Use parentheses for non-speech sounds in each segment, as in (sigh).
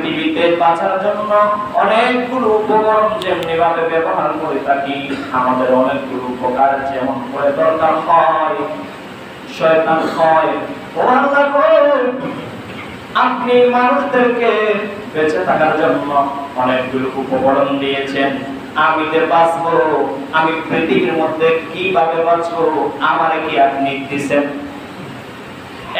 পৃথিবীতে বাঁচার জন্য অনেকগুলো উপকরণ যেমনি ভাবে ব্যবহার করে থাকি, আমাদের অনেকগুলো উপকার যেমন করে দরকার হয়, শয়তান হয় আপনি মানুষদেরকে বেঁচে থাকার জন্য অনেকগুলো উপকরণ দিয়েছেন। আমি যে বাঁচবো, আমি পৃথিবীর মধ্যে কীভাবে বাঁচবো, আমার কি আপনি দিচ্ছেন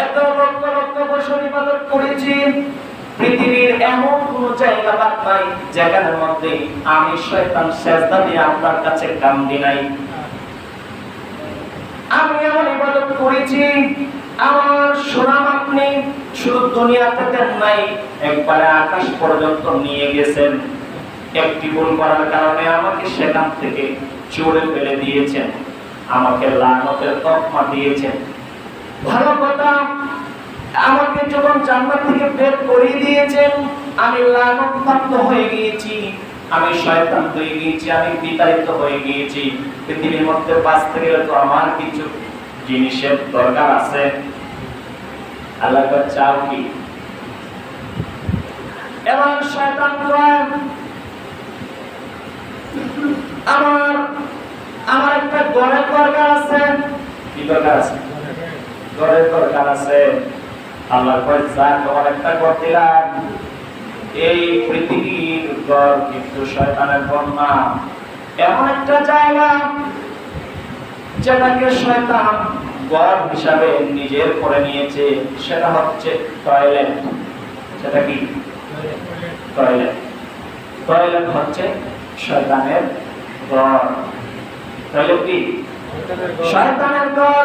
এত লক্ষ লক্ষ বছর ইবাদত করেছি পৃথিবীর এমন কোন জায়গা বাদ নাই, যেখানের মধ্যে আমি শয়তান সেজদা দিয়ে আপনার কাছে কান্দি নাই। আমি এমন ইবাদত করেছি, আমার সুনাম আপনি শুধু দুনিয়াতে দেন নাই, একবারে আকাশ পর্যন্ত নিয়ে গেছেন। একটি ভুল করার কারণে আমাকে সেখান থেকে চড়ে ফেলে দিয়েছেন, আমাকে লানতের তকমা দিয়েছেন। ভালো কথা আমাকে যখন জান্নাত থেকে বের করিয়ে দিয়েছেন, আমি লানত প্রাপ্ত হয়ে গিয়েছি। আমি শয়তান হয়ে গিয়েছি, আমি বিতাড়িত হয়ে গিয়েছি। পৃথিবীর মধ্যে বাঁচতে গেলে তো আমার কিছু জিনিসের দরকার আছে। আল্লাহ চাও কি? এবার শয়তান আমার আমার একটা গড়ের দরকার আছে। কি দরকার আছে? গড়ের দরকার আছে। আল্লাহ তোমার একটা ঘর দিলাম এই পৃথিবীর ঘর কিন্তু শয়তানের ঘর না এমন একটা জায়গা যেটাকে শয়তান ঘর হিসাবে নিজের করে নিয়েছে সেটা হচ্ছে টয়লেট। সেটা কি? টয়লেট। টয়লেট হচ্ছে শয়তানের ঘর টয়লেট কি? শয়তানের ঘর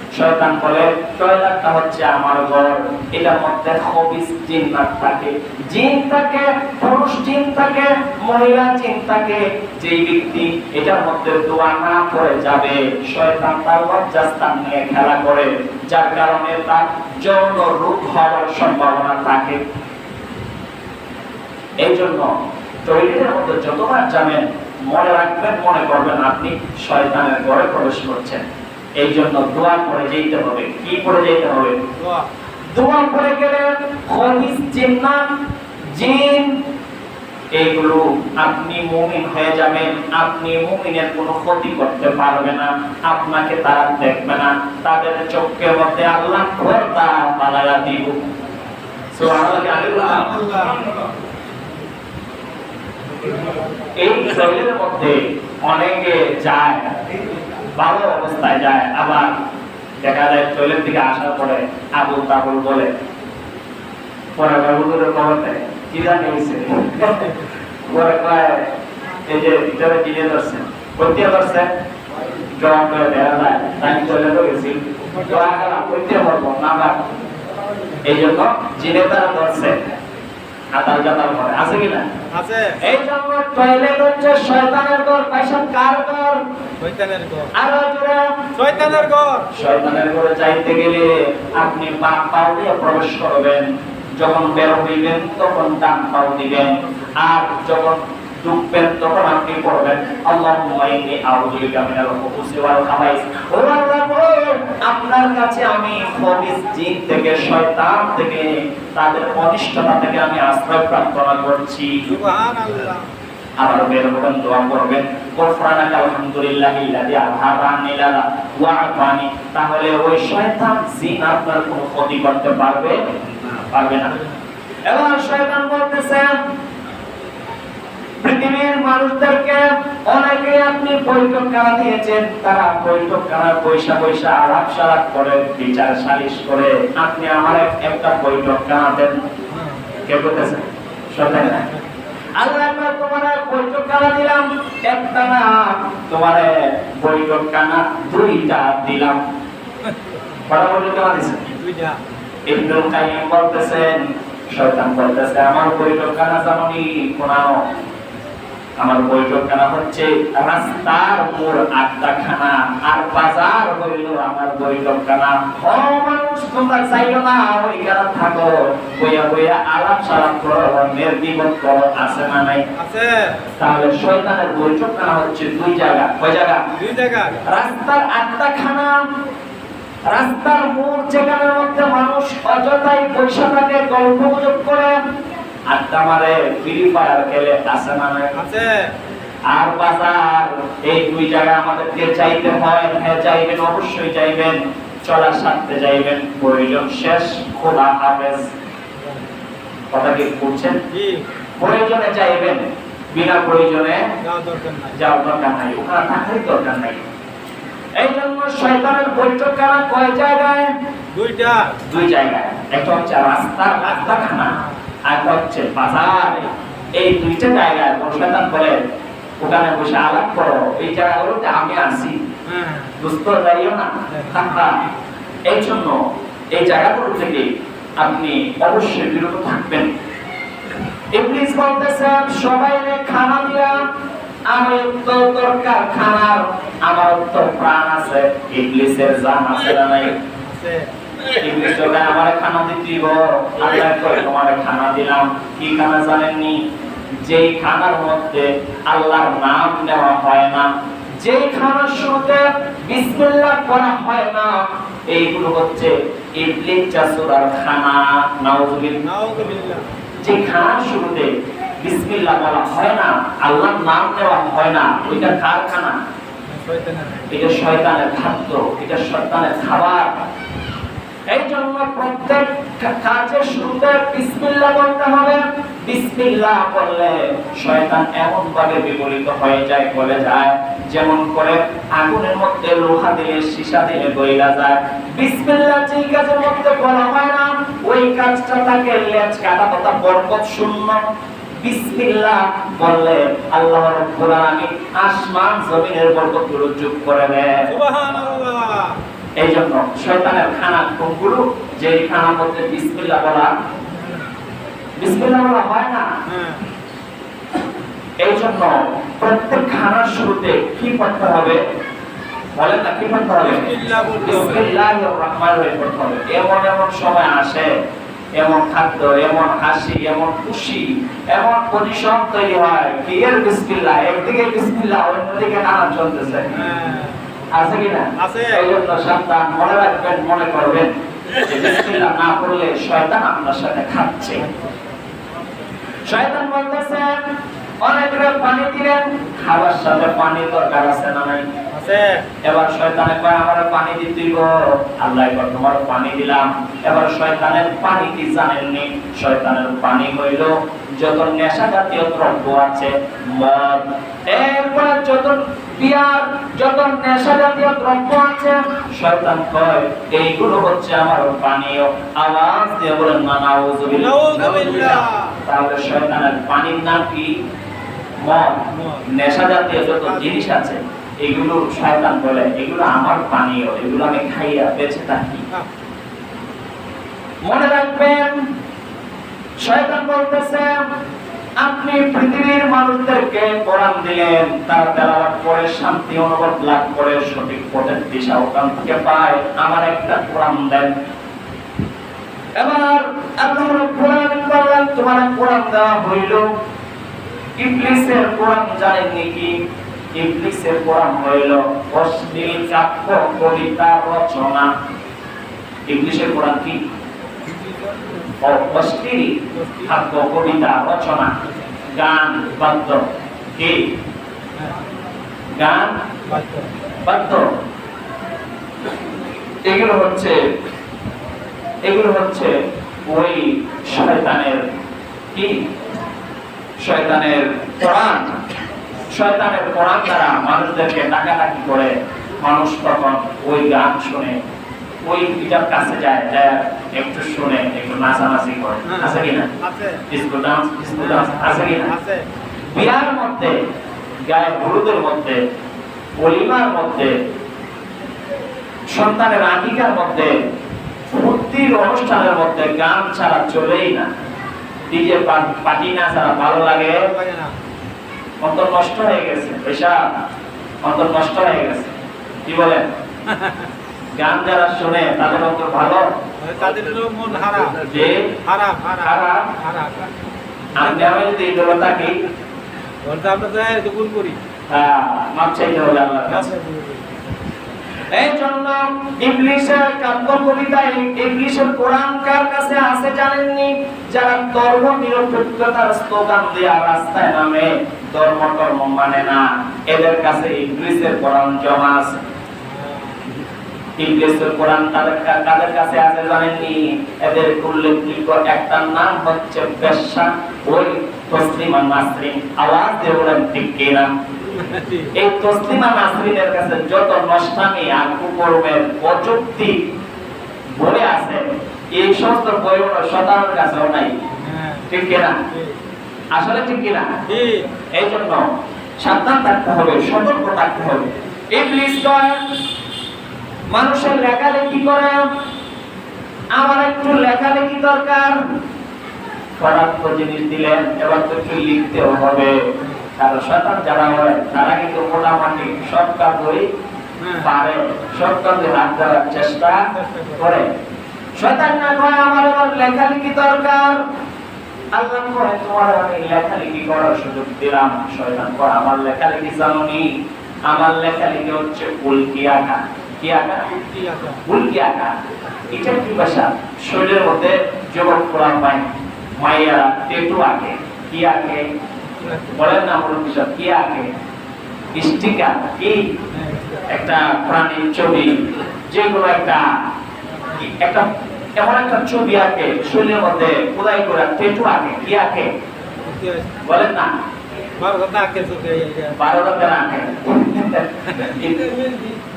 শয়তান বলে টয়লেটটা হচ্ছে আমার ঘর। এটার মধ্যে খবিস জিন্নাত থাকে। জিন থাকে পুরুষ জিন থাকে মহিলা জিন থাকে যেই ব্যক্তি এটার মধ্যে দোয়া না করে যাবে, শয়তান তার লজ্জাস্থান নিয়ে খেলা করে, যার কারণে তার যৌন রূপ হওয়ার সম্ভাবনা থাকে। এই জন্য টয়লেটের মধ্যে যতবার যাবেন মনে রাখবেন, মনে করবেন আপনি শয়তানের ঘরে প্রবেশ করছেন। এই জন্য দোয়া করে যেতে হবে। কি করে যেতে হবে? দোয়া করে গেলে খবিস জিন্নাত, জিন এইগুলো আপনি মুমিন হয়ে যাবেন। আপনি মুমিনের কোনো ক্ষতি করতে পারবে না, আপনাকে তারা দেখবে না। তাদের চোখের মধ্যে আল্লাহ পর্দা পালায়া দিব এই শরীরের মধ্যে অনেকে যায় ভালো অবস্থায় যায়। আবার দেখা যায় টয়লেট থেকে আসার পরে আবুল তাবুল বলে পরে কি জানি হয়েছে (laughs) পরে কয়, এই যে ভিতরে জিনে ধরছেন করতে জবাব করে দেওয়া যায় করতে পারব না। এই জন্য জিনে তারা ধরছে। আতাল জাতাল করে আছে কিনা? আছে। এই জন্য টয়লেট হচ্ছে শয়তানের ঘর। পাইছেন কার ঘর? শয়তানের ঘর। আরও জোরে। শয়তানের ঘর। শয়তানের ঘরে যাইতে গেলে আপনি বাম পাও দিয়ে প্রবেশ করবেন। যখন বের হইবেন তখন ডান পাও দিবেন। আর যখন তখন আপনি পড়বেন আল্লাহুম্মা ইন্নী আউযু বিকা মিনাল খুবুসি ওয়াল খাবাইস। ও আল্লাহ আপনার কাছে আমি খবিস জিন থেকে শয়তান থেকে তাদের অনিষ্টতা থেকে আমি আশ্রয় প্রার্থনা করছি। সুবহানাল্লাহ। আবার বের হবেন দোয়া করবেন। গফরানাকা ওয়া আফানি তাহলে ওই শয়তান জিন আপনার কোনো ক্ষতি করতে পারবে? পারবে না। এবার শয়তান বলতেছে পৃথিবীর মানুষদেরকে অনেকে আপনি বৈঠক কারা দিয়েছেন? তারা বৈঠক কারা পয়সা পয়সা আলাপ সালাপ করে বিচার সালিশ করে। আপনি আমার একটা বৈঠক কানা দেন? কে বলতেছেন শয়তান না। আল্লাহ তোমার বৈঠক কানা দিলাম? একটা না তোমার বৈঠক কানা দুইটা দিলাম। বড় বৈঠক কানা দিছেন দুইটা। ইবনুল কাইয়িম বলতেছেন শয়তান বলতেছে আমার বৈঠক কানা জানি কোনানো আমার বৈঠকখানা হচ্ছে? রাস্তার মোড় আড্ডাখানা আর বাজার হইল আমার বৈঠকখানা। ও মানুষ তোমরা চাইও না ওইখানে থাকো। বইয়া বইয়া আলাপ সালাপ করো অন্যের বিপদ করো আছে না নাই? আছে। তাহলে শয়তানের বৈঠকখানা হচ্ছে দুই জায়গা। কয় জায়গা? দুই জায়গা। রাস্তার আড্ডাখানা রাস্তার মোড় যেখানের মধ্যে মানুষ অযথাই পয়সা থাকে গল্প গুজব করে আড্ডা মারে ফ্রি ফায়ার খেলে আসে না আছে। আর বাজার এই দুই জায়গা আমাদেরকে চাইতে হয় হ্যাঁ চাইবেন অবশ্যই চাইবেন। চলার সাথে যাইবেন প্রয়োজন শেষ খোলা হাফেজ। কথা কি বলছেন জি। প্রয়োজনে চাইবেন বিনা প্রয়োজনে যাওয়া দরকার নাই। যাওয়ার দরকার নাই ওখানে থাকারই দরকার নাই। এই জন্য শয়তানের বৈঠকখানা কয় জায়গায়? দুইটা। দুই জায়গায়। একটা হচ্ছে রাস্তার রাস্তাখানা। আর হচ্ছে বাজার। এই দুইটা জায়গায় ওখানে বসে আলাপ করো। এই জায়গাগুলোতে আমি না। এই জন্য এই জায়গাগুলো থেকে আপনি অবশ্যই বিরত থাকবেন। ইবলিস বলতেছে, সবাই খানা দিলাম আমি তো দরকার খানার আমার তো প্রাণ আছে। ইবলিসের জান আছে না নাই? আছে আমার খানা দিতে আল্লাহ করে তোমার খানা দিলাম। কি খানা জানেননি? যেই খানার মধ্যে আল্লাহর নাম নেওয়া হয় না যেই খানার শুরুতে বিসমিল্লাহ করা হয় না এইগুলো হচ্ছে ইবলিস জাসুরার খানা। নাউজুবিল্লাহ। যে খানার শুরুতে বিসমিল্লাহ বলা হয় না আল্লাহর নাম নেওয়া হয় না ওইটা কার খানা? এটা শয়তানের খাদ্য এটা শয়তানের খাবার। এই জন্য প্রত্যেক কাজের শুরুতে বিসমিল্লাহ বলতে হবে। বিসমিল্লাহ বললে শয়তান এমন ভাবে বিপরীত হয়ে যায় বলে যায়। যেমন করে আগুনের মধ্যে লোহা দিলে, সীসা দিলে গইলা যায়। বিসমিল্লাহ যেই কাজের মধ্যে বলা হয় না, ওই কাজটা তাকে লেজ কাটা তথা বরকত, শূন্য। বিসমিল্লাহ বললে আল্লাহ রাব্বুল আলামিন আসমান, জমিনের বরকতগুলো যোগ করে দেয়। সুবহানাল্লাহ। এই জন্য শয়তানের খানা যে খানার মধ্যে বিসমিল্লাহ বলা বিসমিল্লাহ বলা হয় না? হ্যাঁ। এই জন্য প্রত্যেক খানার শুরুতে কি পড়তে হবে? বলেন না কি পড়তে হবে? বিসমিল্লাহ বলতে হবে। বিসমিল্লাহির রহমানির রহিম পড়তে হবে। এমন এমন সময় আসে এমন খাদ্য এমন হাসি এমন খুশি এমন পজিশন তৈরি হয় কি এর বিসমিল্লাহ? একদিকে বিসমিল্লাহ অন্যদিকে নানা চলতেছে। হ্যাঁ। আছে কি না আছে। এই জন্য সাবধান মনে রাখবেন মনে করবেন বিসমিল্লাহ না শয়তান আপনার সাথে খাচ্ছে। শয়তান বলতেছে অনেকরে পানি দিলেন খাবার সাথে পানি দরকার আছে না নাই? এবার শয়তানে কয় আমার পানি দিতে আল্লাহ কয় তোমার পানি দিলাম। এবার শয়তানের পানি কি জানেননি? শয়তানের পানি হইল যত নেশা জাতীয় দ্রব্য আছে মদ। এরপরে যত বিয়ার যত নেশা জাতীয় দ্রব্য আছে শয়তান কয় এইগুলো হচ্ছে আমার পানীয়। আওয়াজ দিয়ে বলেন না নাউজুবিল্লাহ তাহলে শয়তানের পানির নাম কি? মদ। নেশা জাতীয় যত জিনিস আছে এগুলো শয়তান বলে এগুলো আমার পানীয় এগুলো আমি খাইয়া বেঁচে থাকি। মনে রাখবেন শয়তান বলতেছে আপনি পৃথিবীর মানুষদেরকে কোরআন দিলেন, তারা তেলাওয়াত করে, শান্তি অনুভব লাভ করে, সঠিক পথের দিশা ওখান থেকে পায়। আমার একটা কোরআন দেন। এবার আল্লাহ আলামিন বললেন তোমার কোরআন দেওয়া হইল। ইবলিসের কোরআন জানেন নাকি ইবলিসের কোরআন হইল অশ্লীল কাব্য, কবিতা, রচনা। ইবলিসের কোরআন কি? ও কবিতা, রচনা, গান, বাদ্য। কি? গান, বাদ্য। এগুলো হচ্ছে এগুলো হচ্ছে ওই শয়তানের কি? শয়তানের কোরআন। শয়তানের কোরআন দ্বারা মানুষদেরকে ডাকাডাকি করে মানুষ তখন ওই গান শুনে ওই পিতার কাছে যায় যায় একটু শুনে একটু নাচানাচি করে। হ্যাঁ, আছে কিনা ডিসকো ডান্স ডিসকো ডান্স আছে কিনা বিয়ার মধ্যে গায়ে হলুদের মধ্যে অলিমার মধ্যে সন্তানের আকিকার মধ্যে ফুর্তির অনুষ্ঠানের মধ্যে গান ছাড়া চলেই না। ডিজে পার্টি না ছাড়া ভালো লাগে? অন্তর নষ্ট হয়ে গেছে পেশা অন্তর নষ্ট হয়ে গেছে। কি বলেন? (laughs) গান যারা শুনে তাদের অন্তর ভালো? তাদের মন হারা যে? আমি আমি যদি এই থাকি আমরা যাই দুগুণ করি। আহ, মাপ চাইতে হবে আল্লাহর এই জন্য ইংলিশের কাব্য কবিতা ইংলিশের কোরআন কার কাছে আছে জানেননি? যারা ধর্ম নিরপেক্ষতার স্লোগান দেয়া রাস্তায় নামে ধর্ম মানে না। এদের কাছে ইংলিশের কোরআন জমা আছে। ইংলিশের কোরআন তাদের কা- কাছে আছে জানেননি? এদের উল্লেখযোগ্য একটা নাম হচ্ছে বেশ্যা। ওই তসলিমা নাসরিন। আওয়াজ দিয়ে বলেন ঠিক এই তসলিমা নাসরিনের কাছে যত নষ্টামি আর কুকর্মের অযুক্তি বলে আছে এই সমস্ত বইগুলো শতানুর কাছেও নাই। ঠিক কিনা আসলে ঠিক কিনা এই জন্য সাবধান থাকতে হবে সতর্ক থাকতে হবে। ইংলিশ কয়? মানুষের লেখালেখি করে। আমার একটু লেখালেখি দরকার। জিনিস দিলেন এবার তো হবে? আমার লেখালেখি দরকার? তোমার লেখালেখি করার সুযোগ দিলাম। আমার লেখালেখি জানোনি আমার লেখালেখি হচ্ছে উল্কি কি আঁকা উল্কি আঁকা এটা কি ভাষা? শরীরের মধ্যে যুবক পোড়া পায় মাইয়ারা টেটু আঁকে। কি আঁকে? বলেন না বিষয়। কি আঁকে? স্টিকার। কি? একটা প্রাণীর ছবি যে কোনো একটা একটা এমন একটা ছবি আঁকে শরীরের মধ্যে খোদাই করে টেটু আঁকে। কি আঁকে? বলেন না। বারো কথা আঁকে বারো রঙের আঁকে। (laughs)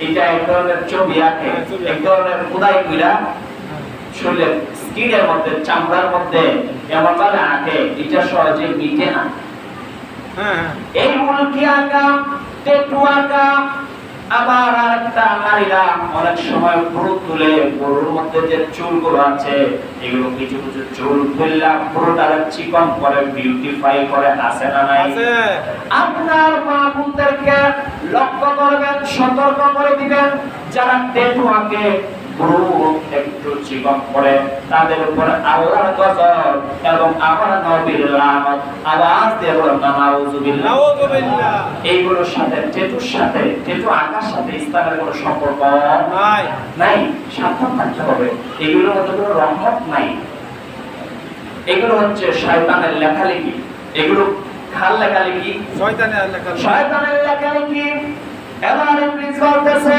এটা এক ধরনের ছবি আঁকে হ্যাঁ, ছবি আঁকে। এক ধরনের খোদাই কইরা শরীরের স্কিনের মধ্যে চামড়ার মধ্যে এমন ভাবে আঁকে এটা সহজে মিটে না। হ্যাঁ হ্যাঁ। এই মুলকি আঁকা টেটু আঁকা আবার আর একটা নারীরা অনেক সময় ভ্রু তুলে গরুর মধ্যে যে চুলগুলো আছে এগুলো কিছু কিছু চুল খুললা তারা চিকন করে বিউটিফাই করে আছে না নাই? আপনার মা বোনদেরকে লক্ষ্য করবেন সতর্ক করে দিবেন যারা টেটু আঁকে পুরো একটু চিকন করে তাদের উপর আল্লাহর গজব এবং আমার নবীর লানত আওয়াজ দিয়ে বলেন নাউজুবিল্লাহ এইগুলোর সাথে টেটুর সাথে টেটু আঁকার সাথে ইসলামের কোনো সম্পর্ক নাই। নাই। সাবধান থাকতে হবে। এগুলোর মধ্যে কোনো রহমত নাই। এগুলো হচ্ছে শয়তানের লেখালেখি। এগুলো খাল লেখালেখি? শয়তানে লেখা শয়তানের লেখালেখি। এবার ইবলিস বলতেছে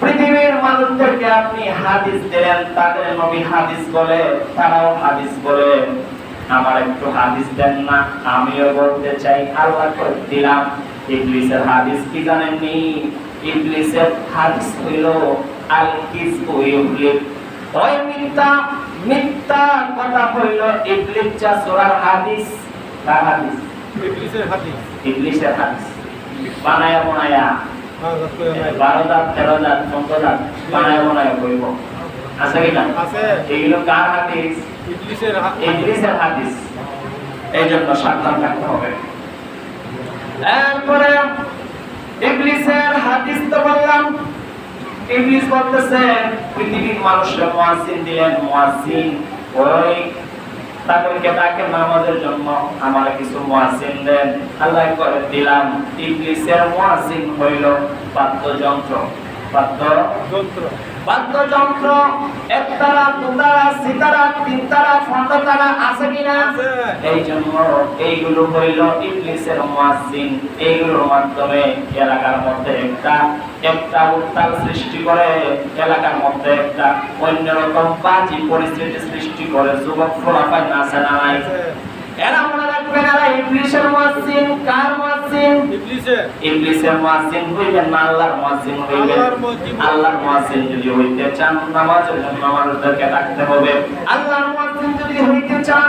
পৃথিবীর মানুষদেরকে আপনি হাদিস দিলেন তাদের নবী হাদিস বলে তারাও হাদিস বলে। আমার একটু হাদিস দেন না আমিও বলতে চাই আল্লাহ করে দিলাম। ইবলিসের হাদিস কি জানেননি ইবলিসের হাদিস হইল আল কিসবু ইউবলিস ওই মিথ্যা মিথ্যা কথা হইল ইবলিস যা সূরার হাদিস। কার হাদিস? ইবলিসের হাতি ইংলিশের হাদিস। বানায়া বানায়া। বারো দাঁত তেরো দাঁত চোদ্দ দাঁত বানায়া বানায়া কইব আছে। কি এইগুলো কার হাদিস ইংলিশের হাদিস এই জন্য সাবধান থাকতে হবে। এরপরে ইংলিশের হাদিস তো বললাম। ইংলিশ বলতেছে পৃথিবীর মানুষরা মুয়াজ্জিন দিলেন মুয়াজ্জিন ওই তাদেরকে ডাকে নামাজের জন্য আমার কিছু মুয়াজ্জিন দেন। আল্লাহ করে দিলাম। ইংলিশের মুয়াজ্জিন হইল বাদ্যযন্ত্র। বাদ্য। বাদ্যযন্ত্র একতারা দুতারা সিতারা তিনতারা আছে কিনা? এই জন্য এইগুলো হইল ইংলিশের মুয়াজ্জিন। এইগুলোর মাধ্যমে এলাকার মধ্যে একটা একটা উত্তাল সৃষ্টি করে এলাকার মধ্যে একটা অন্যরকম বাজি পরিস্থিতি সৃষ্টি করে। যুবক ফলাফল নাচে না নাই। এরা মনে রাখবেন এরা ইংলিশের মুয়াজ্জিন কার মুয়াজ্জিন? ইবলিসের। মুয়াজ্জিন হইবেন না আল্লাহর মুয়াজ্জিন হইবেন। আল্লাহর মুয়াজ্জিন। যদি হইতে চান নামাজের জন্য মানুষদেরকে রাখতে হবে। আল্লাহর মুয়াজ্জিন যদি হইতে চান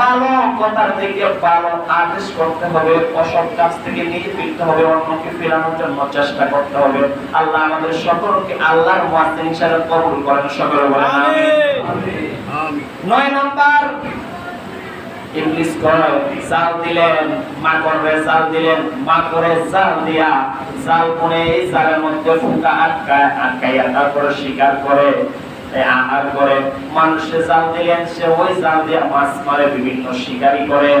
ভালো কথার থেকে ভালো আদেশ করতে হবে অসৎ কাজ থেকে নিজে ফিরতে হবে অন্যকে ফেরানোর জন্য চেষ্টা করতে হবে। আল্লাহ আমাদের সকলকে আল্লাহর মুয়াজ্জিন হিসেবে কবুল করেন সকলে বলেন আমিন। নয় নাম্বার ইংলিশ করে জাল দিলেন মা করে জাল দিলেন মা করে দিয়া জাল কোনে এই জালের মধ্যে ফুকা আটকায়, আটকাইয়া তারপরে শিকার করে আহার করে। মানুষে জাল দিলেন, সে ওই জাল দিয়া মাছ মারে, বিভিন্ন শিকারি করে।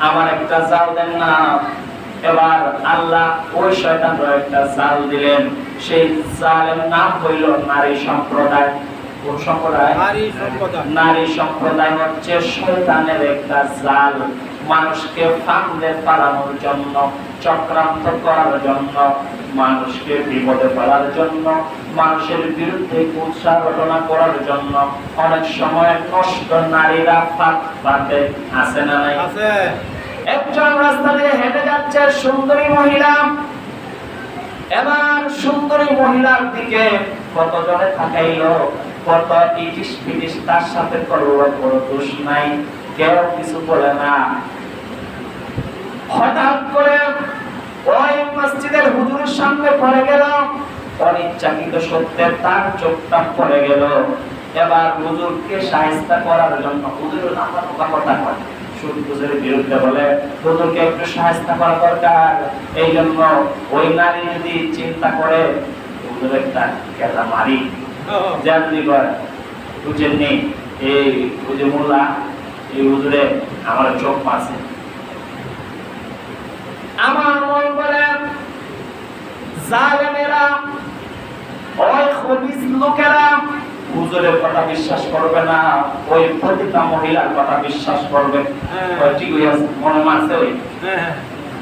আমার একটা জাল দেন না। এবার আল্লাহ ওই শয়তানরা একটা জাল দিলেন। সেই জালের নাম হইল নারী সম্প্রদায়। কোন সম্প্রদায় নারী সম্প্রদায়। হচ্ছে শয়তানের একটা জাল। মানুষকে ফাঁদে পালানোর জন্য চক্রান্ত করার জন্য মানুষকে বিপদে ফেলার জন্য মানুষের বিরুদ্ধে কুৎসা ঘটনা করার জন্য। অনেক সময় নষ্ট নারীরা ফাঁদ পাতে আছে না নাই? একজন রাস্তা দিয়ে হেঁটে যাচ্ছে সুন্দরী মহিলা। এবার সুন্দরী মহিলার দিকে কত জনে থাকাইল কত পিটিস তার সাথে করল কোনো দোষ নাই, কেউ কিছু বলে না। হঠাৎ করে ওই মসজিদের হুজুরের সামনে পড়ে গেল। অনিচ্ছাকৃত সত্যের তার চোখটা পড়ে গেল। এবার হুজুরকে সাহিস্তা করার জন্য হুজুর কথা সাহিস্তা করা দরকার। এই জন্য ওই নারী যদি চিন্তা করে একটা মারি যা যদি বুঝেন নেই এই বুঝে মোল্লা এই হুজুরে আমার চোখ আমার মন বলে জালেমেরা ওই খবিস লোকেরা হুজুরের কথা বিশ্বাস করবে না ওই প্রতিটা মহিলার কথা বিশ্বাস করবে। হ্যাঁ। ঠিক মনে ওই। হ্যাঁ হ্যাঁ।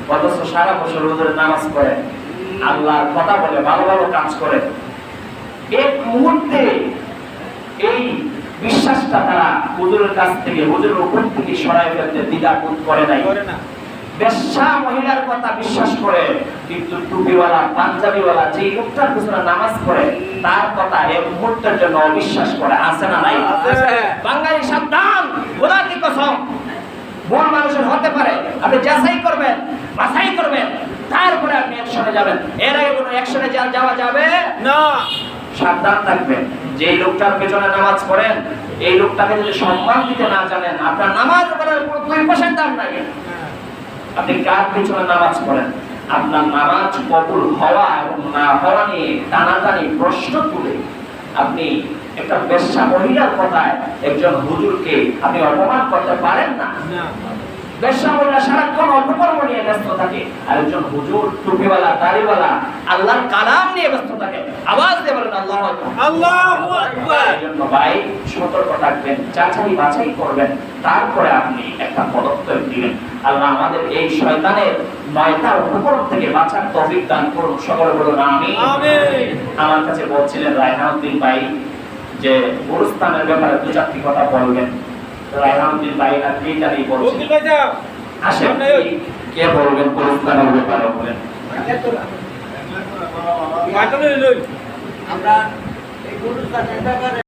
অথচ সারা বছর হুজুরের নামাজ পড়ে। আল্লাহর কথা বলে ভালো ভালো কাজ করে। এক মুহূর্তে এই বিশ্বাসটা তারা হুজুরের কাছ থেকে হুজুরের উপর থেকে সরাই ফেলতে দ্বিধাবোধ করে নাই। বেশ্যা মহিলার কথা বিশ্বাস করে কিন্তু টুপিওয়ালা পাঞ্জাবিওয়ালা যে লোকটার পিছনে নামাজ পড়ে তার কথা এক মুহূর্তের জন্য অবিশ্বাস করে আছে না নাই। বাঙালি সাবধান খোদা কি কসম? ভুল মানুষের হতে পারে আপনি যাচাই করবেন বাছাই করবেন তারপরে আপনি একশনে যাবেন। এর আগে কোনো একশনে যাওয়া যাবে? না। সাবধান থাকবেন। যে লোকটার পেছনে নামাজ পড়েন এই লোকটাকে যদি সম্মান দিতে না জানেন আপনার নামাজ পড়ার কোনো দুই দাম হ্যাঁ, আপনি কার পেছনে নামাজ পড়েন? আপনার নামাজ কবুল হওয়া এবং না হওয়া নিয়ে টানাটানি প্রশ্ন তুলে আপনি একটা বেশ্যা মহিলার কথায় একজন হুজুরকে আপনি অপমান করতে পারেন না। সারাক্ষণ অপকর্ম নিয়ে ব্যস্ত থাকে। আর একজন হুজুর টুপিওয়ালা দাড়িওয়ালা আল্লাহর কালাম নিয়ে ব্যস্ত থাকে। আওয়াজ দিয়ে বলেন আল্লাহ আল্লাহু আকবার। জন্য ভাই সতর্ক থাকবেন যাচাই বাছাই করবেন। তারপরে আপনি একটা পদক্ষেপ দিবেন আল্লাহ আমাদের এই শয়তানের নয়টা উপকরণ থেকে বাঁচার তৌফিক দান করুন। সকলে বলুন আমি আমার কাছে বলছিলেন রায়হানুদ্দিন ভাই যে গুরুস্থানের ব্যাপারে দু চারটি কথা বলবেন। কে বলবেন ব্যাপারে বলেন। আমরা এই গুরুস্থানের ব্যাপারে